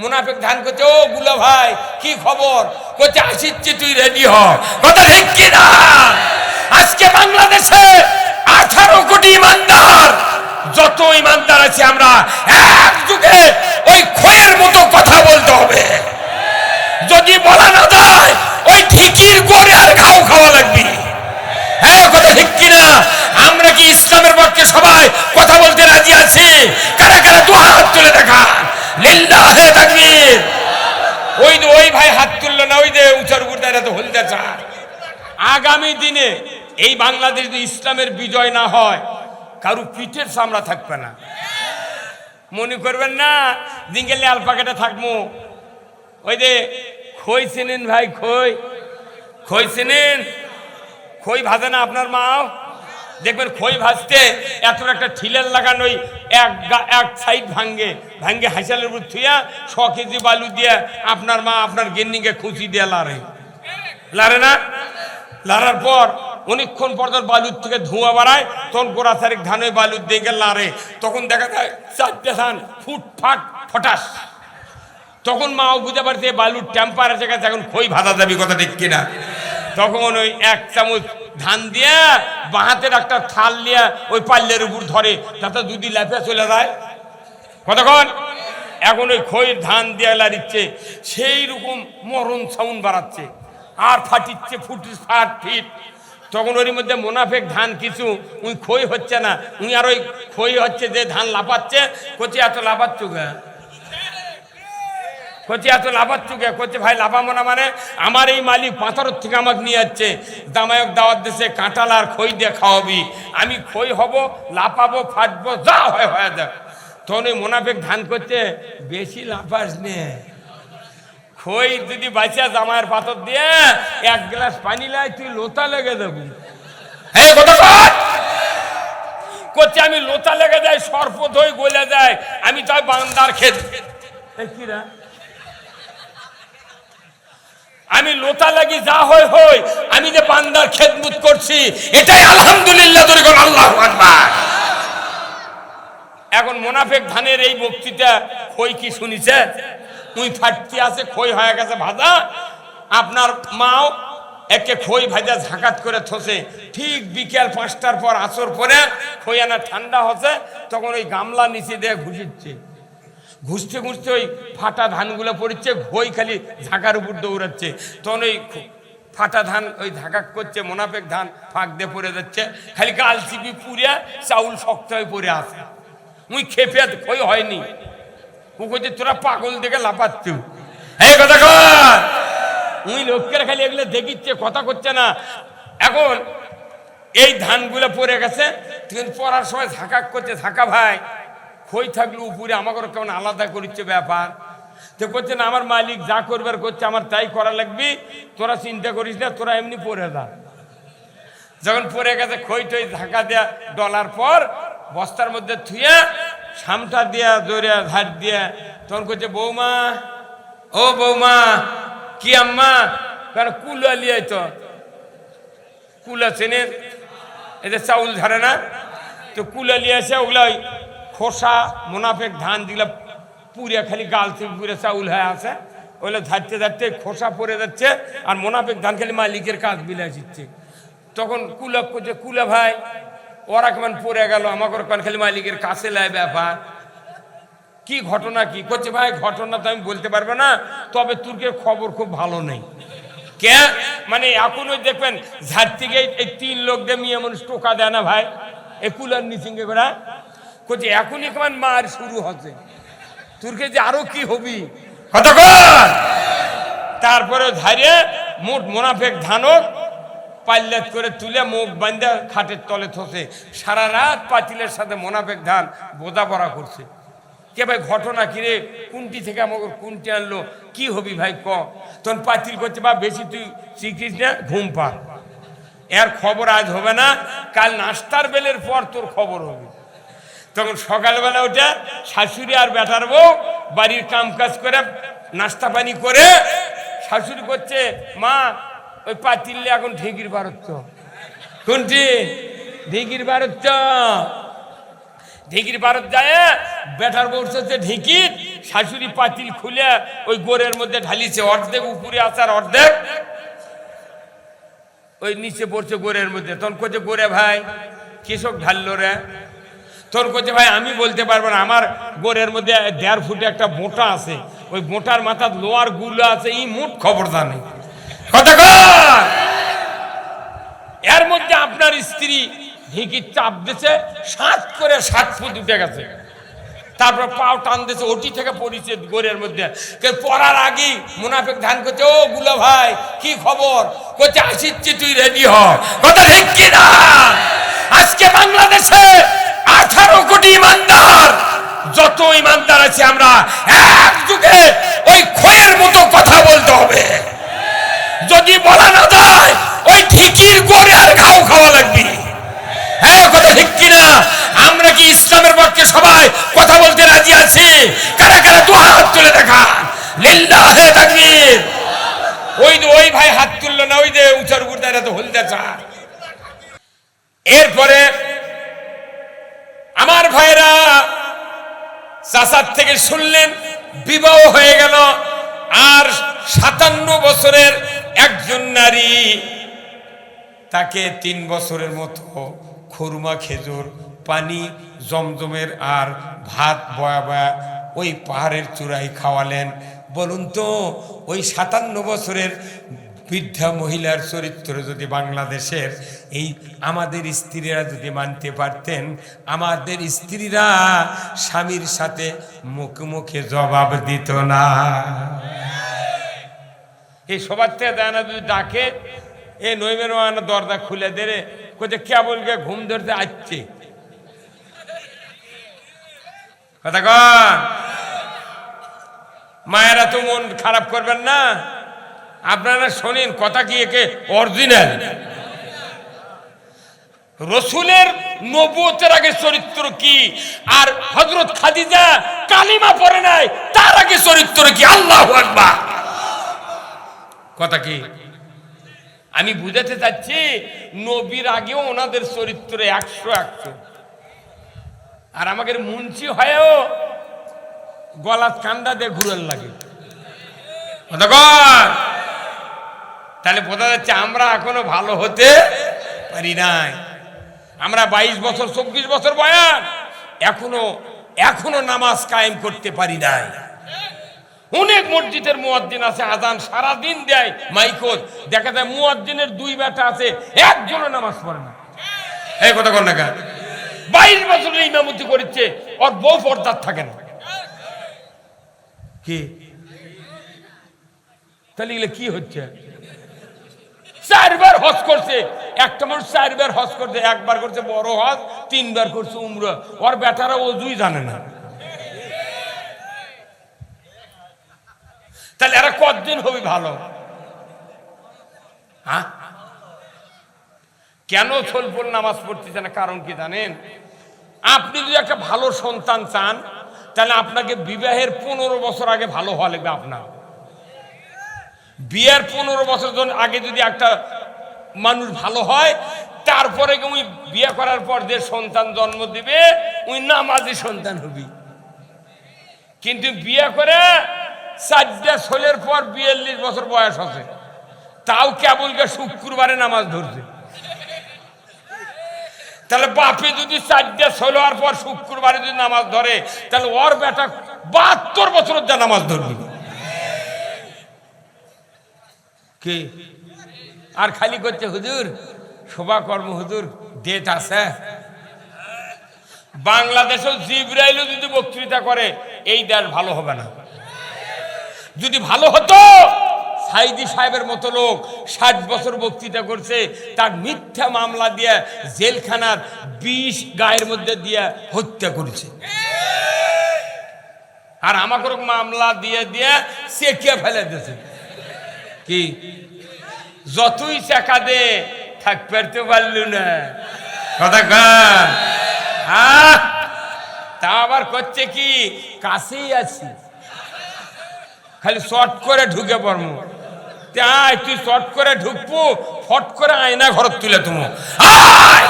মুনাফেক ধান করছে, ও গুলো ভাই, কি খবর? করছে আসিচ্ছি, তুই রেডি হ। কথা ঠিক কি না আজকে বাংলাদেশে আঠারো কোটি ইমানদার, যত ইমানদার আছে আমরা একযুগে ওই খয়ের মতো কথা বলতে হবে। যদি বলা না যায়, ওই ঠিকির গড়ে আর ঘাও খাওয়া লাগবে। হ্যাঁ কথা ঠিক কিনা? আমরা কি ইসলামের পক্ষে সবাই কথা বলতে রাজি আছি? কারা কারা দু হাত তুলে দেখা লিল্লাহে ওই ভাই হাত তুললো না, ওই যে উঁচার উপর তো হলদে চার। আগামী দিনে এই বাংলাদেশ ইসলামের বিজয় না হয়, কারু পিঠের সামরা থাকবে না। মনে করবেন না দিঙ্গেলে আলপাকেটে থাকব। ওই যে খই চিনেন ভাই, খই। খই চিনেন? খই ভাজে না আপনার মাও? দেখবেন খই ভাজতে এত একটা ঠিলের লাগানো ওই এক এক সাইড ভাঙ্গে ভাঙ্গে হাইসালের উপর থুইয়া ছ কেজি বালু দিয়ে আপনার মা আপনার গেন্নিকে খুঁচি দিয়ে লারে। লারে না? লারার পর অনেকক্ষণ পর তোর বালুর থেকে ধোঁয়া বাড়ায়, তখন গোড়া তারিখ ধান বালুর দিকে লারে। তখন দেখা যায় চারটে ধান ফুট ফাট ফটাস। তখন মাও বুঝতে পারছে বালুর টেম্পারেচার কাছে এখন খই ভাজা যাবে কথা ঠিক কিনা। তখন ওই এক চামচ ধান দিয়ে বাহাতের একটা থাল নিয়ে ওই পাল্লের উপর ধরে, তাতে দুদি ল্যাপে চলে যায়। কতক্ষণ? এখন ওই খইয়ের ধান দিয়ে লাড়িচ্ছে, সেই রকম মরণ সাউন্ড বাড়াচ্ছে, আর ফাটিচ্ছে ফুটি ফাট ফিট। তখন ওর মধ্যে মোনাফেক ধান কিছু উই খই হচ্ছে না উই আর ওই খই হচ্ছে যে ধান লাফাচ্ছে করছে এত লাফাচ্ছ গা। করছে এত লাফাচ্ছ কে করছে ভাই লাফাবো না মানে? আমার এই মালিক পাথরের থেকে আমাকে নিয়ে যাচ্ছে। দামায়ক দাওয়াত দেশে কাঁটাল আর খই দিয়ে খাওয়াবি। আমি খই হব, লাফাবো, ফাটবো, যা হয়, হয়ে যাক তখন ওই মোনাফেক ধান করছে, বেশি লাফাস নে। খই যদি বাঁচিয়া জামায়ের পাথর দিয়ে, এক গ্লাস পানি লাই, তুই লোতা লেগে দেবি হ্যাঁ করছে আমি লোতা লেগে যায় সর্প ধই গলে যায়। আমি তাই বান্দার খেত। কিরা আমি লোতা লাগি যা হয় হয়, আমি যে বান্দার খেদমত করছি, এটাই আলহামদুলিল্লাহ আকবার। এখন মোনাফেক ধানের এই বক্তৃতা খই কি শুনিছে? তুই ফাটতি আছে, খই হয়ে গেছে ভাজা, আপনার মাও একে খই ভাজা ঝাঁকাত করে থসে। ঠিক বিকেল পাঁচটার পর আসর পরে খই আনা ঠান্ডা হচ্ছে, তখন ওই গামলা নিচে দিয়ে ঘুষিচ্ছে। ঘুষতে ঘুষতে ওই ফাটা ধানগুলো পড়ছে, ঘই খালি ঝাঁকার উপর দৌড়াচ্ছে। তখন ওই ফাটা ধান ওই ঝাঁকা করছে, মোনাফেক ধান ফাঁক দিয়ে পড়ে যাচ্ছে। খালি গাল চিপি পুড়িয়া চাউল শক্ত হয়ে পড়ে আসে মুই খেপে খই হয়নি। ও কইছে, তোরা পাগল দেখে লাপাচ্ছ এই কথা কর! উই লোকের খালি এগুলো দেখিচ্ছে, কথা করছে না। এখন এই ধানগুলো পড়ে গেছে কিন্তু পড়ার সময় ঝাঁকা করছে, ঝাঁকা ভাই। খই থাকলে উপরে আমাকে কেমন আলাদা করছে ব্যাপার। তো করছে না, আমার মালিক যা করবার করছে, আমার তাই করা লাগবে। তোরা চিন্তা করিস না, তোরা এমনি পরে যা। যখন পড়ে গেছে, খই টই ঢাকা দেয়া ডলার পর বস্তার মধ্যে থুয়ে সামটা দিয়া দৌড়িয়া ধার দিয়া তখন করছে বৌমা, ও বৌমা, কি আম্মা? কারণ কুলা লিয়াই তো। কুলা চেনেন এদের চাউল ধরে না? তো কুলা লিয়ে আসে, ওগুলা খোসা, মোনাফেক ধান দিলা পুরিয়া খালি গাল থেকে পুরে চাউল হয়ে আছে ওগুলো ধারতে ধারতে খোসা পড়ে যাচ্ছে আর মোনাফেক ধান খালি মালিকের কাজ বিলাই দিচ্ছে। তখন কুলা করছে কুলা ভাই, ওরা কেমন পড়ে গেল? আমাকে কেমন খালি মালিকের কাছে লাই ব্যাপার। কি ঘটনা কি? করছে ভাই, ঘটনা তো আমি বলতে পারব না, তবে তুর্কের খবর খুব ভালো নেই? কে? মানে এখন দেখবেন ঝাড় থেকে এই তিন লোক দিয়ে মেয়ে মানুষ টোকা দেয় না ভাই। এ কুলার নিচিঙ্গে করা করছে এখনই কেমন মার শুরু হচ্ছে। তুর্কে যে আরও কি হবি? কতক্ষণ তারপরে ধারিয়ে মোট মোনাফেক ধানক পাল্লাত করে তুলে মুখ বান্ধা খাটের তলে থসে। সারা রাত পাতিলের সাথে মোনাফেক ধান বোঝা পড়া করছে। কে ভাই ঘটনা কিরে কোনটি থেকে আমাকে কোনটি আনলো? কি হবি ভাই ক? তখন পাতিল করছে বা বেশি তুই শিখিস না ঘুম পা। এর খবর আজ হবে না কাল নাস্তার বেলের পর তোর খবর হবে। তখন সকালবেলা ওটা শাশুড়ি আর বেটার বউ বাড়ির কাম কাজ করে নাস্তা পানি করে শাশুড়ি করছে, মা, ওই পাতিলে এখন ঢেকির বারচ্ছ কোনটি? ঢেকির বারচ্ছ ঢেঁকির ভারত যায় বেটার বউ হচ্ছে ঢেঁকির। শাশুড়ি পাতিল খুলে ওই গোরের মধ্যে ঢালিছে অর্ধেক, উপরে আছে আর অর্ধেক। ওই নিচে পড়ছে গোরের মধ্যে। তখন কোচে গোরে ভাই কৃষক ঢাললো রে। তোর কোচে ভাই, আমি বলতে পারব না। আমার গোরের মধ্যে দেড় ফুটে একটা বোঁটা আছে। ওই বোঁটার মাথার লোয়ারগুলো আছে, এই খবরদার নেই। কথা এর মধ্যে আপনার স্ত্রী ঢেকির চাপ দিছে, সাত করে সাত ফুট উঠে গেছে। তারপর পাও টান দিয়েছে ওটি থেকে পড়েছে গোরের মধ্যে। পড়ার আগেই মুনাফিক ধান করছে, ও গুলো ভাই, কি খবর? কোচে আসিচ্ছি, তুই রেডি হ। কথা ঠিক কি না আজকে বাংলাদেশে আঠারো কোটি ইমানদার। যত ইমানদার আছে আমরা, এক যুগে ওই খয়ের মতো কথা বলতে হবে। যদি বলা না যায়, ওই ঠিকির গড়ে আর ঘাও খাওয়া লাগবে। হ্যাঁ কথা ঠিক কিনা? আমরা কি ইসলামের পক্ষে সবাই কথা বলতে রাজি আছি? কারা কারা দু হাত তুলে দেখা লিল্লাহে তাকবীর। ওই ওই ভাই হাত তুললো না, ওই যে উচার গুড়দারা তো হলদে চা এরপরে আমার ভাইরা চাচার থেকে শুনলেন, বিবাহ হয়ে গেল, আর সাতান্ন বছরের একজন নারী, তাকে তিন বছরের মতো খুরমা, খেজুর, পানি, জমজমের আর ভাত বয়া বয়া ওই পাহাড়ের চূড়ায় খাওয়ালেন। বলুন তো, ওই সাতান্ন বছরের বৃদ্ধা মহিলার চরিত্র যদি বাংলাদেশের, এই আমাদের স্ত্রীরা যদি মানতে পারতেন, আমাদের স্ত্রীরা স্বামীর সাথে মুখে মুখে জবাব দিত না। এই সবার থেকে দেয় না, যদি ডাকে এ নইমের মানা দরজা খুলে দে রে কোথায় কেবল গে ঘুম ধরতে আসছে। কথা কন। মায়েরা তো মন খারাপ করবেন না। আপনারা শোনেন, কথা কি একে অরিজিনাল রসুলের নবুয়তের আগে চরিত্র কি? আর হজরত খাদিজা কালিমা পড়ে নাই, তার আগে চরিত্র কি? আল্লাহ কথা কি? আমি বুঝাতে চাচ্ছি, নবীর আগেও ওনাদের চরিত্র একশো একশো। আর আমাদের মুন্সি হয়েও গলাত কান্দা দিয়ে ঘুরের লাগে। কথা? তাহলে বোঝা যাচ্ছে আমরা এখনও ভালো হতে পারি নাই। আমরা বাইশ বছর, চব্বিশ বছর বয়ান, এখনও এখনও নামাজ কায়েম করতে পারি নাই। অনেক মসজিদের মুয়াজ্জিন আছে, আজান সারা দিন দেয় মাইকোজ দেখা যায় মুয়াজ্জিনের দুই বেটা আছে, একজনও নামাজ পড়ে না। এই কথা কর না বাইশ বছরের ইমামতি করেছে, ওর বউ পর্দার থাকে না। কি? তাহলে কি হচ্ছে? চারবার হজ করছে। একটা মানুষ চারবার হজ করছে, একবার করছে বড় হজ, তিনবার করছে উমরা। ওর বেটারা অজুই জানে না। তাহলে এরা কতদিন হবে ভালো? হ্যাঁ? কেন ছলফল নামাজ পড়তেছে না? কারণ কি জানেন? আপনি যদি একটা ভালো সন্তান চান, তাহলে আপনাকে বিবাহের পনেরো বছর আগে ভালো হওয়া লাগবে আপনার। বিয়ের পনেরো বছর আগে যদি একটা মানুষ ভালো হয়, তারপরে উনি বিয়ে করার পর যে সন্তান জন্ম দিবে, উনি নামাজি সন্তান হবি। কিন্তু বিয়ে করে চারটা ষোলের পর বিয়াল্লিশ বছর বয়স আছে। তাও কেবলকে শুক্রবারে নামাজ ধরছে। তাহলে বাপে যদি চারটা ষোলোর পর শুক্রবারে যদি নামাজ ধরে, তাহলে ওর বেটা বাহাত্তর বছরের যা নামাজ ধরবি। কে? আর খালি করছে হুজুর? শোভা কর্ম হুজুর, ডেট আছে। বাংলাদেশেও জিব্রাইলও যদি বক্তৃতা করে, এই দেশ ভালো হবে না। যদি ভালো হতো, সাইদি সাহেবের মতো লোক ষাট বছর বক্তৃতা করছে, তার মিথ্যা মামলা দিয়ে জেলখানার বিষ গায়ের মধ্যে দিয়ে হত্যা করেছে। আর আমাকে মামলা দিয়ে দিয়ে চেকিয়ে ফেলে দিয়েছে। কি? যতই চাকা দে থাক পারতে পারলু না। কথা কার হ্যাঁ? তা আবার করছে কি? কাছেই আছি। খালি শর্ট করে ঢুকে পড়মু। তাই তুই শর্ট করে ঢুকবো ফট করে আয়না ঘর তুলে তুমি। আয়!